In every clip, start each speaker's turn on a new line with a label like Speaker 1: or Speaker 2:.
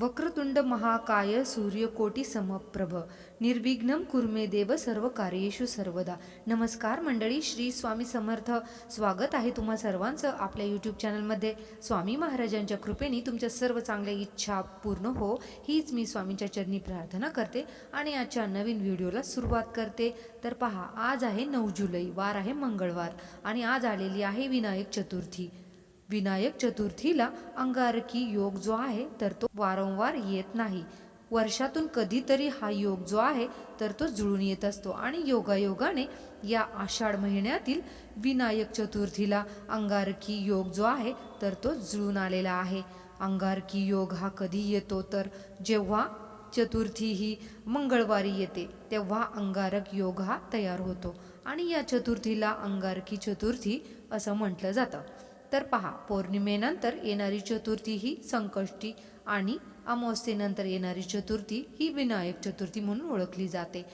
Speaker 1: वक्रतुंड महाकाय सूर्यकोटी समप्रभ. निर्विघ्न कुर्मे देव सर्व कार्येषु सर्वदा. नमस्कार मंडळी श्री स्वामी समर्थ. स्वागत आहे तुम्हा सर्वांचं आपल्या यूट्यूब चॅनलमध्ये स्वामी महाराजांच्या कृपेने तुमच्या सर्व चांगल्या इच्छा पूर्ण हो हीच मी स्वामींच्या चरणी प्रार्थना करते आणि आजच्या नवीन व्हिडिओला सुरुवात करते. तर पहा आज आहे नऊ जुलै वार आहे मंगळवार आणि आज आलेली आहे विनायक चतुर्थी. विनायक चतुर्थीला अंगारकी योग जो आहे तर तो वारंवार येत नाही. वर्षातून कधीतरी हा योग जो आहे तर तो जुळून येत असतो. आणि योगायोगाने या आषाढ महिन्यातील विनायक चतुर्थीला अंगारकी योग जो आहे तर तो जुळून आलेला आहे. अंगारकी योग हा कधी येतो तर जेव्हा चतुर्थी ही मंगळवारी येते तेव्हा अंगारक योग हा तयार होतो. आणि या चतुर्थीला अंगारकी चतुर्थी असं म्हटलं जातं. तर पहा पौर्णिमेनंतर येणारी चतुर्थी ही संकष्टी आणि अमावस्येनंतर येणारी चतुर्थी ही विनायक चतुर्थी म्हणून ओळखली जाते.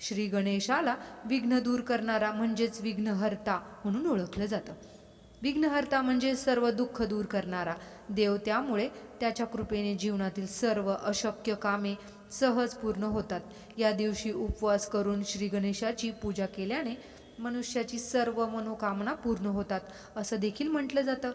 Speaker 1: श्री गणेशाला विघ्न दूर करणारा म्हणजेच विघ्नहर्ता म्हणून ओळखलं जातं. विघ्नहर्ता म्हणजे सर्व दुःख दूर करणारा. देव त्यामुळे त्याच्या कृपेने जीवनातील सर्व अशक्य कामे सहज पूर्ण होतात. या दिवशी उपवास करून श्री गणेशाची पूजा केल्याने मनुष्याची सर्व मनोकामना पूर्ण होतात असं देखील म्हटलं जातं.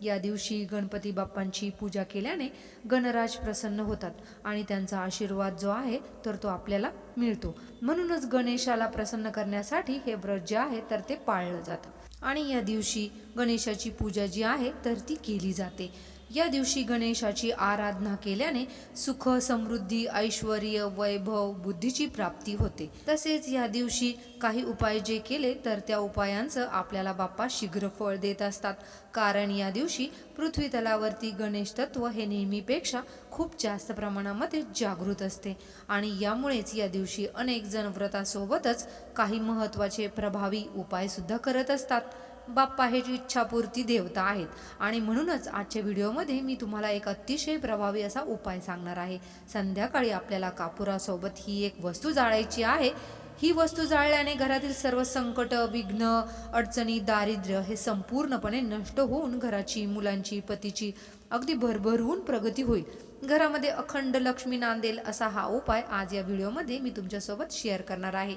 Speaker 1: या दिवशी गणपती बाप्पांची पूजा केल्याने गणराज प्रसन्न होतात आणि त्यांचा आशीर्वाद जो आहे तर तो आपल्याला मिळतो. म्हणूनच गणेशाला प्रसन्न करण्यासाठी हे व्रत जे आहे तर ते पाळलं जातं. आणि या दिवशी गणेशाची पूजा जी आहे तर ती केली जाते. या दिवशी गणेशाची आराधना केल्याने सुख समृद्धी ऐश्वर वैभव बुद्धीची प्राप्ती होते. तसेच या दिवशी काही उपाय जे केले तर त्या उपायांचं आपल्याला बाप्पा शीघ्र फळ देत असतात. कारण या दिवशी पृथ्वी तलावरती गणेश तत्व हे नेहमीपेक्षा खूप जास्त प्रमाणामध्ये जागृत असते. आणि यामुळेच या दिवशी अनेक जण व्रतासोबतच काही महत्त्वाचे प्रभावी उपाय सुद्धा करत असतात. बाप्पा हे इच्छापूर्ती देवता आहेत. आणि म्हणूनच आजच्या व्हिडिओमध्ये मी तुम्हाला एक अतिशय प्रभावी असा उपाय सांगणार आहे. संध्याकाळी आपल्याला कापुरासोबत ही एक वस्तू जाळायची आहे. ही वस्तू जाळल्याने घरातील सर्व संकट विघ्न अडचणी दारिद्र्य हे संपूर्णपणे नष्ट होऊन घराची मुलांची पतीची अगदी भरभरून प्रगती होईल. घरामध्ये अखंड लक्ष्मी नांदेल असा हा उपाय आज या व्हिडिओमध्ये मी तुमच्यासोबत शेअर करणार आहे.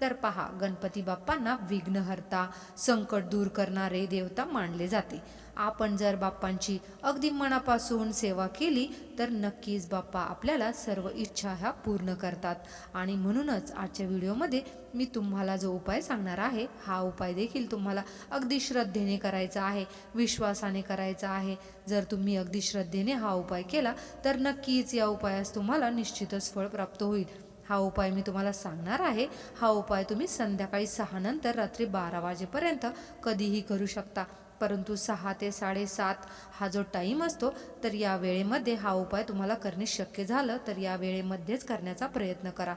Speaker 1: तर पहा गणपती बाप्पांना विघ्नहर्ता संकट दूर करणारे देवता मानले जाते. आपण जर बाप्पांची अगदी मनापासून सेवा केली तर नक्कीच बाप्पा आपल्याला सर्व इच्छा ह्या पूर्ण करतात. आणि म्हणूनच आजच्या व्हिडिओमध्ये मी तुम्हाला जो उपाय सांगणार आहे हा उपाय देखील तुम्हाला अगदी श्रद्धेने करायचा आहे विश्वासाने करायचा आहे. जर तुम्ही अगदी श्रद्धेने हा उपाय केला तर नक्कीच या उपायास तुम्हाला निश्चितच फळ प्राप्त होईल. हा उपाय मी तुम्हाला सांगणार आहे. हा उपाय तुम्ही संध्याकाळी सहानंतर रात्री बारा वाजेपर्यंत कधीही करू शकता. परंतु सहा ते साडेसात हा जो टाईम असतो तर या वेळेमध्ये हा उपाय तुम्हाला करणे शक्य झालं तर या वेळेमध्येच करण्याचा प्रयत्न करा.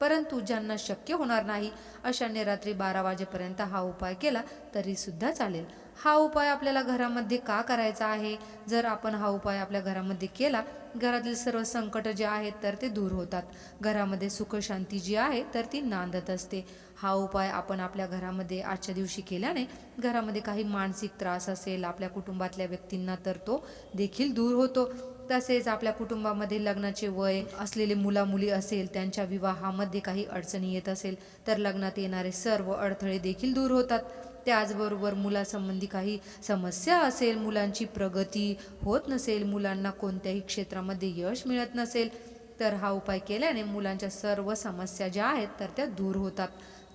Speaker 1: परंतु ज्यांना शक्य होणार नाही अशाने रात्री बारा वाजेपर्यंत हा उपाय केला तरीसुद्धा चालेल. हा उपाय आपल्याला घरामध्ये का करायचा आहे? जर आपण हा उपाय आपल्या घरामध्ये केला घरातील सर्व संकट जे आहेत तर ते दूर होतात. घरामध्ये सुखशांती जी आहे तर ती नांदत असते. हा उपाय आपण आपल्या घरामध्ये आजच्या दिवशी केल्याने घरामध्ये काही मानसिक त्रास असेल आपल्या कुटुंबातल्या व्यक्तींना तर तो देखील दूर होतो. तसेच आपल्या कुटुंबामध्ये लग्नाचे वय असलेले मुला मुली असेल त्यांच्या विवाहामध्ये काही अडचणी येत असेल तर लग्नात येणारे सर्व अडथळे देखील दूर होतात. त्याचबरोबर मुलासंबंधी काही समस्या असेल मुलांची प्रगती होत नसेल मुलांना कोणत्याही क्षेत्रामध्ये यश मिळत नसेल तर हा उपाय केल्याने मुलांच्या सर्व समस्या ज्या आहेत तर त्या दूर होतात.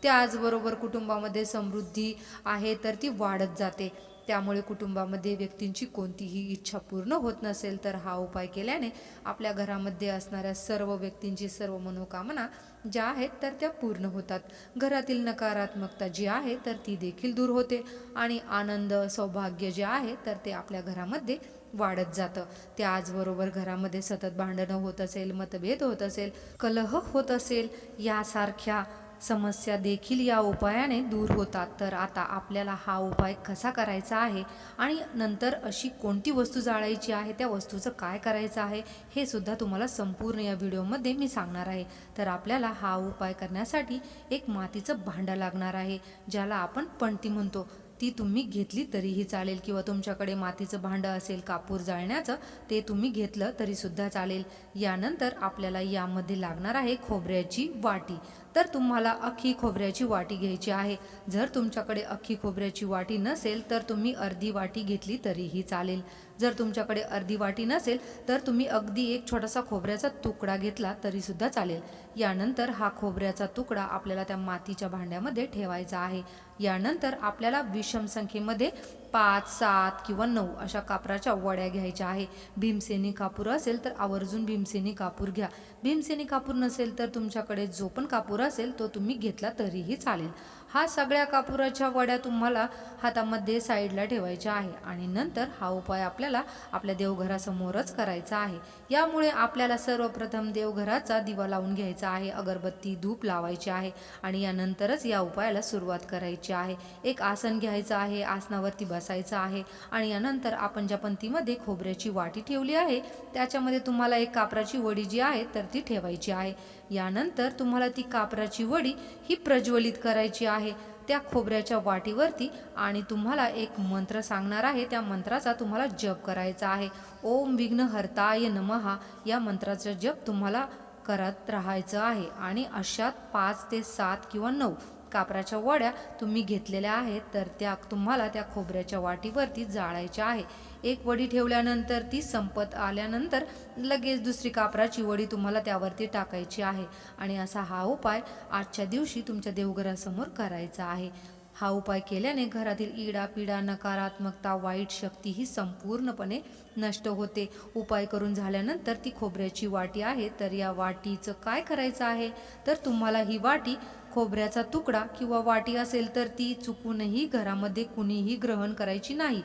Speaker 1: त्याचबरोबर कुटुंबामध्ये समृद्धी आहे तर ती वाढत जाते. त्यामुळे कुटुंबामध्ये व्यक्तींची कोणतीही इच्छा पूर्ण होत नसेल तर हा उपाय केल्याने आपल्या घरामध्ये असणाऱ्या सर्व व्यक्तींची सर्व मनोकामना ज्या आहेत तर त्या पूर्ण होतात. घरातील नकारात्मकता जी आहे तर ती देखील दूर होते आणि आनंद सौभाग्य जे आहे तर ते आपल्या घरामध्ये वाढत जातं. त्याचबरोबर घरामध्ये सतत भांडणं होत असेल मतभेद होत असेल कलह होत असेल यासारख्या समस्या देखील या उपायाने दूर होतात. तर आता आपल्याला हा उपाय कसा करायचा आहे आणि नंतर अशी कोणती वस्तू जाळायची आहे त्या वस्तूचं काय करायचं आहे हे सुद्धा तुम्हाला संपूर्ण या व्हिडिओमध्ये मी सांगणार आहे. तर आपल्याला हा उपाय करण्यासाठी एक मातीचं भांडं लागणार आहे ज्याला आपण पणती म्हणतो. ती तुम्ही घेतली तरीही चालेल. किंवा तुमच्याकडे मातीचं भांडं असेल कापूर जाळण्याचं ते तुम्ही घेतलं तरीसुद्धा चालेल. यानंतर आपल्याला यामध्ये लागणार आहे खोबऱ्याची वाटी. तर तुम्हाला अख्खी खोबऱ्याची वाटी घ्यायची आहे. जर तुमच्याकडे अख्खी खोबऱ्याची वाटी नसेल तर तुम्ही अर्धी वाटी घेतली तरीही चालेल. जर तुमच्याकडे अर्धी वाटी नसेल तर तुम्ही अगदी एक छोटासा खोबऱ्याचा तुकडा घेतला तरीसुद्धा चालेल. यानंतर हा खोबऱ्याचा तुकडा आपल्याला त्या मातीच्या भांड्यामध्ये ठेवायचा आहे. यानंतर आपल्याला विषम संख्येमध्ये पाच सात किंवा नऊ अशा कापराच्या वड्या घ्यायच्या आहे. भीमसेनी कापूर असेल तर आवर्जून भीमसेनी कापूर घ्या. भीमसेनी कापूर नसेल तर तुमच्याकडे जो पण कापूर असेल तो तुम्ही घेतला तरीही चालेल. हा सगळ्या कापुराच्या वड्या तुम्हाला हातामध्ये साईडला ठेवायच्या आहे आणि नंतर हा उपाय आपल्याला आपल्या देवघरासमोरच करायचा आहे. यामुळे आपल्याला सर्वप्रथम देवघराचा दिवा लावून घ्यायचा आहे. अगरबत्ती धूप लावायची आहे आणि यानंतरच या उपायाला सुरुवात करायची आहे. एक आसन घ्यायचं आहे. आसनावरती बस बसायचं आहे. आणि यानंतर आपण ज्या पंथीमध्ये खोबऱ्याची वाटी ठेवली आहे त्याच्यामध्ये तुम्हाला एक कापराची वडी जी आहे तर ती ठेवायची आहे. यानंतर तुम्हाला ती कापराची वडी ही प्रज्वलित करायची आहे. त्या खोबऱ्याच्या वाटीवरती आणि तुम्हाला एक मंत्र सांगणार आहे. त्या मंत्राचा तुम्हाला जप करायचा आहे. ओम विघ्न हर्ताय नमहा या मंत्राचा जप तुम्हाला करत राहायचं आहे. आणि अशात पाच ते सात किंवा नऊ कापराच्या वड्या तुम्ही घेतलेल्या आहेत तर त्या तुम्हाला त्या खोबऱ्याच्या वाटीवरती जाळायच्या आहे. एक वडी ठेवल्यानंतर ती संपत आल्यानंतर लगेच दुसरी कापराची वडी तुम्हाला त्यावरती टाकायची आहे. आणि असा हा उपाय आजच्या दिवशी तुमच्या देवघरासमोर करायचा आहे. हा उपाय केल्याने घरातील इडा पिडा नकारात्मकता वाईट शक्ती ही संपूर्णपणे नष्ट होते. उपाय करून झाल्यानंतर ती खोबऱ्याची वाटी आहे तर या वाटीचं काय करायचं आहे? तर तुम्हाला ही वाटी खोबऱ्याचा तुकडा किंवा वाटी असेल तर ती चुकूनही घरामध्ये कुणीही ग्रहण करायची नाही.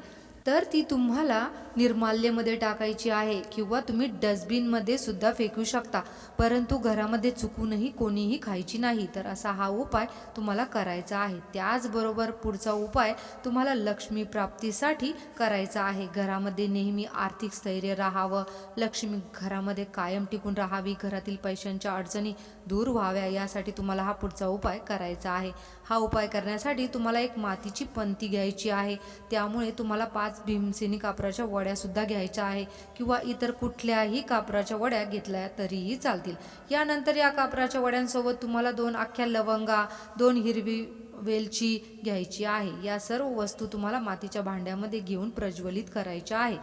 Speaker 1: तर ती तुम्हाला निर्माल्यमध्ये टाकायची आहे किंवा तुम्ही डस्टबिनमध्ये सुद्धा फेकू शकता. परंतु घरामध्ये चुकूनही कोणीही खायची नाही. तर असा हा उपाय तुम्हाला करायचा आहे. त्याचबरोबर पुढचा उपाय तुम्हाला लक्ष्मी प्राप्तीसाठी करायचा आहे. घरामध्ये नेहमी आर्थिक स्थैर्य राहावं. लक्ष्मी घरामध्ये कायम टिकून राहावी. घरातील पैशांच्या अडचणी दूर व्हाव्या. यासाठी तुम्हाला हा पुढचा उपाय करायचा आहे. हा उपाय करण्यासाठी तुम्हाला एक मातीची पंती घ्यायची आहे. त्यामुळे तुम्हाला पाच भीमसेनी कापराच्या वड्यासुद्धा घ्यायच्या आहे किंवा इतर कुठल्याही कापराच्या वड्या घेतल्या तरीही चालतील. यानंतर या कापराच्या वड्यांसोबत तुम्हाला दोन अख्ख्या लवंगा दोन हिरवी वेलची घ्यायची आहे. या सर्व वस्तू तुम्हाला मातीच्या भांड्यामध्ये घेऊन प्रज्वलित करायच्या आहे.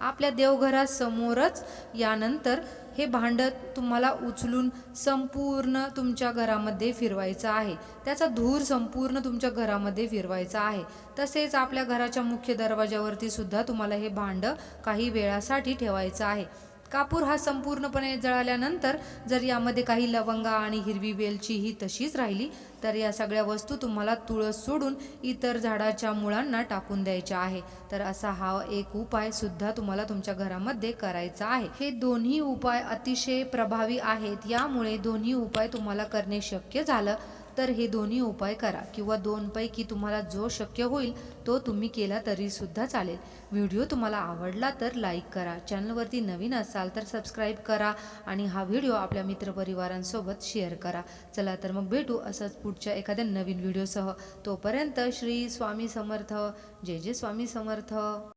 Speaker 1: आपल्या देवघरासमोरच यानंतर हे भांडं तुम्हाला उचलून संपूर्ण तुमच्या घरामध्ये फिरवायचं आहे. त्याचा धूर संपूर्ण तुमच्या घरामध्ये फिरवायचा आहे. तसेच आपल्या घराच्या मुख्य दरवाजावरती सुद्धा तुम्हाला हे भांडं काही वेळासाठी ठेवायचं आहे. कापूर हा संपूर्णपणे जळाल्यानंतर जर यामध्ये काही लवंगा आणि हिरवी वेलची ही तशीच राहिली तर या सगळ्या वस्तू तुम्हाला तुळस सोडून इतर झाडाच्या मुळांना टाकून द्यायच्या आहे. तर असा हा एक उपाय सुद्धा तुम्हाला तुमच्या घरामध्ये करायचा आहे. हे दोन्ही उपाय अतिशय प्रभावी आहेत. यामुळे दोन्ही उपाय तुम्हाला करणे शक्य झालं. तर हे दोन्ही उपाय करा किंवा दोनपैकी तुम्हाला जो शक्य होईल तो तुम्ही केला तरीसुद्धा चालेल. व्हिडिओ तुम्हाला आवडला तर लाईक करा चॅनलवरती नवीन असाल तर सबस्क्राईब करा आणि हा व्हिडिओ आपल्या मित्रपरिवारांसोबत शेअर करा. चला तर मग भेटू असंच पुढच्या एखाद्या नवीन व्हिडिओसह. तोपर्यंत श्री स्वामी समर्थ. जय जय स्वामी समर्थ.